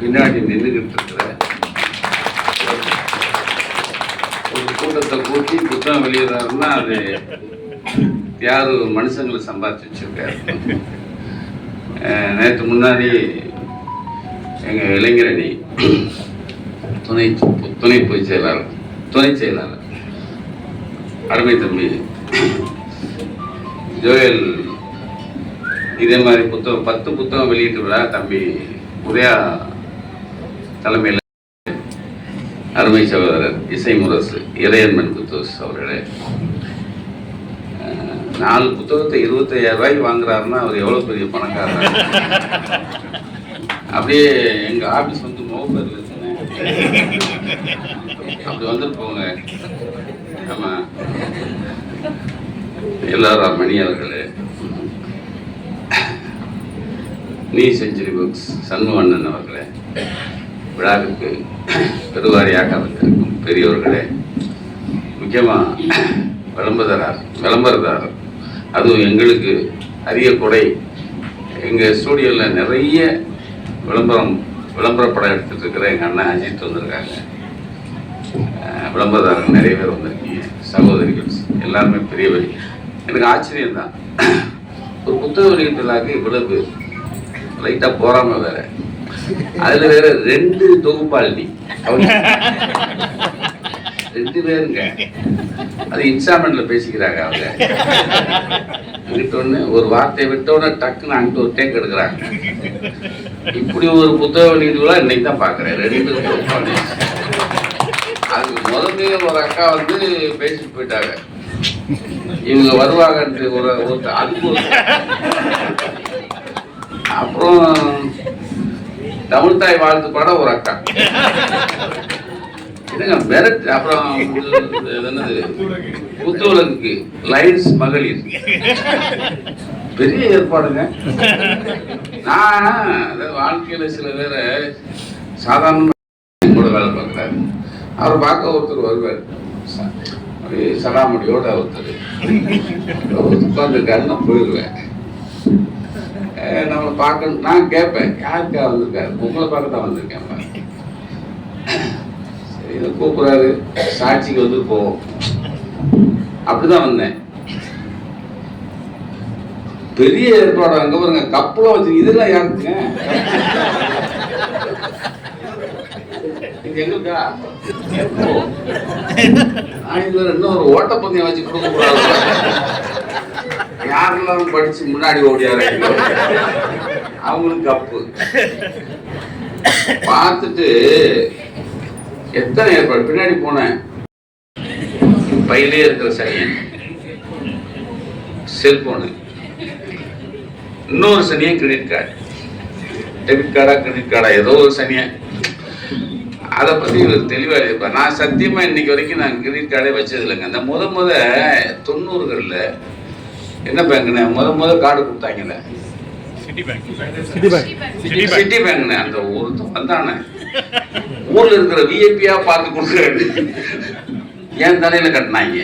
பின்னாடி நின்றுகிட்டு இருக்கிற ஒரு கூட்டத்தை கூட்டி புத்தகம் வெளியிடறாருன்னா அது யாரு மனுஷங்களை சம்பாதிச்சு வச்சிருக்காரு. நேற்று முன்னாடி எங்க இளைஞரணி துணை துணை பொதுச் செயலாளர் துணை செயலாளர் அருமை தம்பி ஜோயல் இதே மாதிரி புத்தகம் பத்து புத்தகம் வெளியிட்டு விழா தம்பி உதயா தலைமையில் அருமை சகோதரர் இசை முரசு இறையன்மன் குத்தோஸ் அவர்களே. நாலு புத்தகத்தை இருபத்தையாயிரம் ரூபாய்க்கு வாங்குறாருன்னா அவர் எவ்வளோ பெரிய பணக்காரர்? அப்படியே எங்கள் ஆஃபீஸ் வந்து மோகப்பேரில் அப்படி வந்துருப்போங்க போங்க. எல்லாரும் மணி அவர்களே நீ செஞ்சுரி புக்ஸ் சண்முகண்ணன் அவர்களே. விழாவிற்கு பெருவாரியாக வந்திருக்கும் பெரியவர்களே முக்கியமாக விளம்பரதாரர் விளம்பரதாரர் அதுவும் எங்களுக்கு அரிய கொடை. எங்கள் ஸ்டூடியோவில் நிறைய விளம்பரம் விளம்பர படம் எடுத்துட்டு இருக்கிற எங்கள் அண்ணன் அஜித் வந்திருக்காங்க. விளம்பரதாரர் நிறைய பேர் வந்திருக்கீங்க சகோதரிகள் எல்லாருமே பெரியவர். எனக்கு ஆச்சரியம் தான் ஒரு புத்தக வெளியீட்டு விழாக்கு இவ்வளவு லைட்டாக போகாமல் வேறு. அதுல வேற ரெண்டு தொகுப்பாளி அவங்க ரெண்டு பேருங்க. அது இன்ஸ்டால்மெண்ட்ல பேசிக்கிறாங்க அவங்க. விட்டோன்னு ஒரு வார்த்தையை விட்டோன்னு டக்குன்னு அங்கிட்டு ஒரு டேக் எடுக்கிறாங்க. இப்படி ஒரு புத்தக வெளியீடுகளா இன்னைக்கு தான் பாக்குறேன். ரெண்டு தொகுப்பாளி. அதுக்கு முதல்ல ஒரு அக்கா வந்து பேசிட்டு போயிட்டாங்க. இவங்க வருவாங்கன்ட்டு ஒரு ஒரு அதுக்கு ஒரு தமிழ் தாய் வாழ்த்து பாட ஒரு அக்கா. என்னங்க மெரட் அப்புறம் என்னது? புத்துலகுக்கு லைன்ஸ் மகளிர். பெரிய ஏற்பாடுங்க. நான் அதாவது வாழ்க்கையில சில பேரை சாதாரண கூட வேலை பார்க்குறாரு. அவர் பார்க்க ஒருத்தர் வருவார். அப்படியே சடாமுடியோட ஒருத்தர். உட்காந்துருக்காரு நான் போயிடுவேன். நம்மளை பார்க்க நான் கேட்பேன். யாருக்கா வந்திருக்காரு? உங்களை பார்க்க தான் வந்திருக்கேன் சரி இதை கூப்பிட்றாரு. சாட்சிக்கு வந்து போவோம். அப்படிதான் வந்தேன். பெரிய ஏற்பாடு அங்க பாருங்க கப்பலம் வச்சு இதெல்லாம் யாருக்குங்க? இது எங்களுக்கா? நான் இன்னும் ஒரு ஓட்டப்பந்தயம் வச்சு கொடுக்க கூடாது யாரெல்லாம் படிச்சு முன்னாடி ஓடியாரு அவங்களுக்கு அப்பு பார்த்துட்டு எத்தனை ஏற்பாடு? பின்னாடி போனேன். பையிலே இருக்கிற சனியன். செல்போனு இன்னொரு சனியன் கிரெடிட் கார்டு டெபிட் கார்டா கிரெடிட் கார்டா ஏதோ ஒரு சனியன். அதை பத்தி இவர் தெளிவாக இருப்பார் நான் சத்தியமா இன்னைக்கு வரைக்கும் நான் கிரெடிட் கார்டே வச்சது இல்லைங்க அந்த முத முத தொண்ணூறுகளில் என்ன பேங்க்னு முத முத கார்டு கொடுத்தாங்கல்ல city bank city bank city bank சிட்டி பேங்க்னு அந்த ஒருத்தன் வந்தானே ஊர்ல இருக்கிற விஐபியா பார்த்து கொடுக்குறாரு என் தலையில கட்டினாங்க?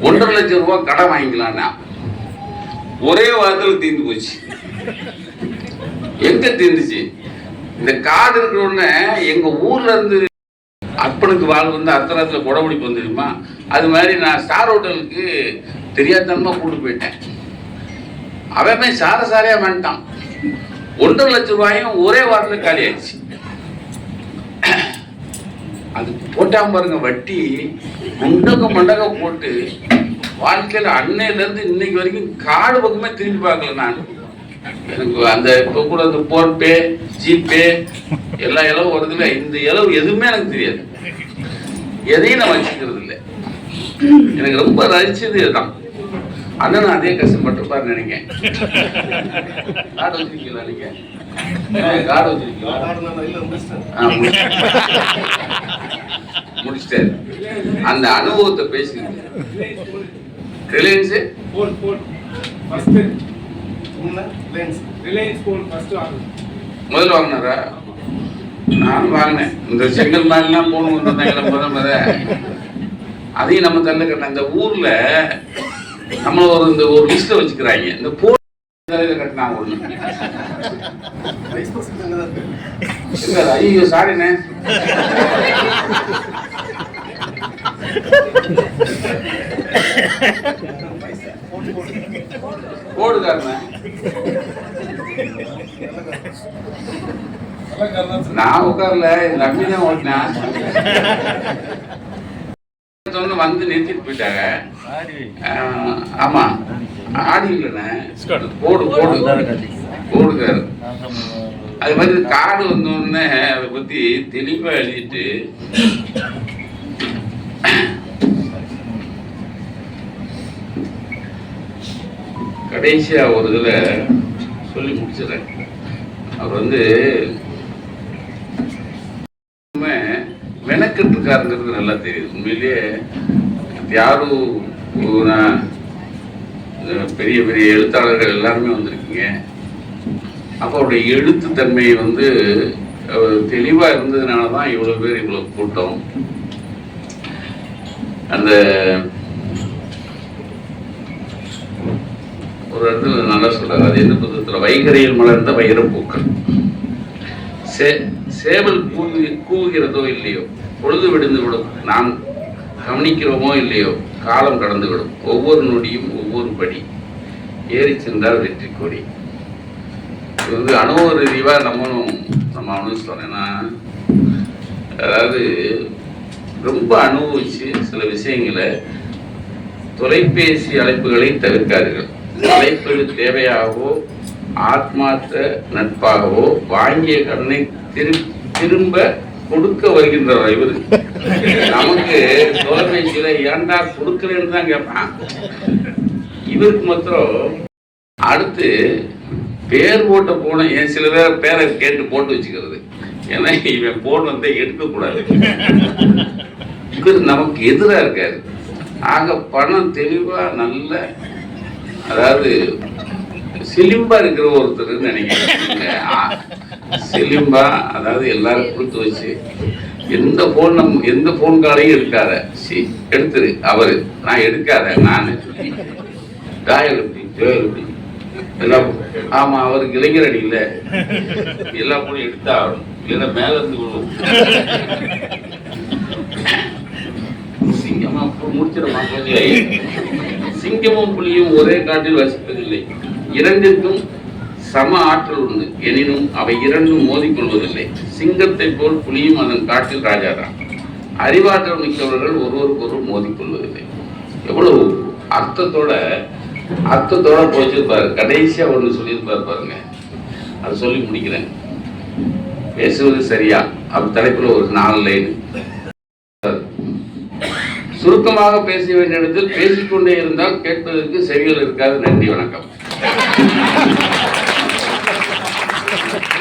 ஒன்றரை லட்சம் ரூபாய் கடன் வாங்கிக்கலாம்னா ஒரே வாரத்துல தீர்ந்து போச்சு. எங்க தீர்ந்துச்சு? இந்த கார்டு இருக்கிற உடனே எங்க ஊர்ல இருந்து அப்பனுக்கு வாழ் வந்து அர்த்தராத்துல குடமுடிப்பு வந்து தெரியுமா அது மாதிரி நான் ஸ்டார் ஹோட்டலுக்கு தெரியாதனமா கூட்டு போயிட்டேன். அவன் சார சாரையா வந்துட்டான். ஒன்றரை லட்சம் ரூபாயும் ஒரே வாரத்தில் காலி ஆயிடுச்சு. அது போட்டாம பாருங்க வட்டி. முண்டக மண்டக போட்டு வாழ்க்கையில அன்னையில இருந்து இன்னைக்கு வரைக்கும் காடு பக்கமே திரும்பி பார்க்கல நான். எனக்கு அந்த இப்போ கூட அந்த போன்பே ஜிபே எல்லா இலவும் வருதுல்ல இந்த இலவு எதுவுமே எனக்கு தெரியாது. எதையும் நான் வச்சுக்கிறது இல்லை எனக்கு ரொம்ப ரசிச்சது இதுதான். அண்ணன் அதே கஷ்டப்பட்டிருப்பார் நினைக்கிறேன். காடு வச்சிருக்கீங்களா நீங்க? முடிச்சிட்டாரு அந்த அனுபவத்தை பேசுங்க. Reliance? Phone phone first Reliance. Reliance phone வாங்கினேன். முதல்ல வாங்கினாரா? நான் வாங்கினேன். இந்த செங்கல் மாதிரிலாம் எல்லாம் வந்திருந்தாங்க முதல் முதல்ல அதையும் நம்ம தள்ள இந்த ஊர்ல நம்ம ஒரு இந்த ஒரு லிஸ்ட வச்சுக்கிறாங்க. இந்த போன் கட்டினா ஒண்ணு. ஐயோ சாரிண்ணே போடுகாரண்ணே நான் உட்காரல எங்க அம்மி தான் ஓட்டினேன் வந்து நிறுத்திட்டு போயிட்டாங்க. ஆமா. ஆடி இல்லைண்ணே. போடு போடு. போடுகாரு அது மாதிரி கார்டு வந்தோடனே அதை பத்தி தெளிவா எழுதிட்டு கடைசியா ஒரு இதுல சொல்லி முடிச்சிடறேன். அவர் வந்து மெனக்கெட்டு இருக்காருங்கிறது நல்லா தெரியுது. உண்மையிலேயே யாரும் பெரிய பெரிய எழுத்தாளர்கள் எல்லாருமே வந்திருக்கீங்க. அப்போ அவருடைய எழுத்து தன்மை வந்து தெளிவாக இருந்ததுனால தான் இவ்வளோ பேர் இவ்வளோ கூட்டம். அந்த ஒரு இடத்துல நல்லா சொல்றாரு. அது என்ன புத்தகத்தில்? வைகரையில் மலர்ந்த வைரப்பூக்கள் சே சேவல் கூவி கூவுகிறதோ இல்லையோ பொழுது விடுந்து விடும். நான் கவனிக்கிறோமோ இல்லையோ காலம் கடந்து விடும் ஒவ்வொரு நொடியும் ஒவ்வொரு படி. ஏறி சென்றால் வெற்றி கொடி. இது வந்து அனுபவ ரீதியாக நம்மளும் நம்ம அனுபவிச்சோம் சொன்னேன்னா அதாவது ரொம்ப அனுபவிச்சு சில விஷயங்களை தொலைபேசி அழைப்புகளை தவிர்க்காதீர்கள். அழைப்பது தேவையாகவோ ஆத்மார்த்த நட்பாகவோ வாங்கிய கடனை திரு திரும்ப கொடுக்க வருகின்றவர் இவர் நமக்கு தொலைபேசியில ஏண்டா கொடுக்குறேன்னு தான் கேட்பான் இவருக்கு மாத்திரம் அடுத்து பேர் போட்ட போன ஏன் சில பேர் பேரை கேட்டு போட்டு வச்சுக்கிறது. ஏன்னா இவன் போன் வந்து எடுக்கக்கூடாது. இவர் நமக்கு எதிராக இருக்காரு. ஆக பணம் தெளிவா நல்ல அதாவது சிலிம்பா இருக்கிற ஒருத்தர் நினைக்கிறேன். ஆ, சிலிம்பா அதாவது எல்லாரும் கொடுத்து வச்சு எந்த போன் நம் எந்த போன் காலையும் எடுக்காத. சி எடுத்துரு. அவரு. நான் எடுக்காத. நான். காயல் எப்படி? ஜோயல் எப்படி? எல்லா ஆமா அவருக்கு இளைஞர் அடி இல்ல. எல்லா போனும் எடுத்தா ஆகணும் இல்லைன்னா மேல இருந்து விழுவும். சிங்கமா முடிச்சிடமா சிங்கமும் புலியும் ஒரே காட்டில் வசிப்பதில்லை. இரண்டிற்கும் சம ஆற்றல் உண்டு. எனினும் அவை இரண்டும் மோதிக்கொள்வதில்லை சிங்கத்தை போல் புலியும் அதன் காட்டில் ராஜாதான். அறிவாற்றல் மிக்கவர்கள் ஒருவருக்கொருவர் மோதிக்கொள்வதில்லை எவ்வளவு அர்த்தத்தோட அர்த்தத்தோட போச்சிருப்பாரு. கடைசியா ஒன்று சொல்லியிருப்பாரு பாருங்க. அது சொல்லி முடிக்கிறேன். பேசுவது சரியா? அப்படி தலைப்புல ஒரு நாலு லைன் சுருக்கமாக பேச வேண்டிய இடத்தில் பேசிக்கொண்டே இருந்தால் கேட்பதற்கு செவிகள் இருக்காது. நன்றி வணக்கம். Thank you.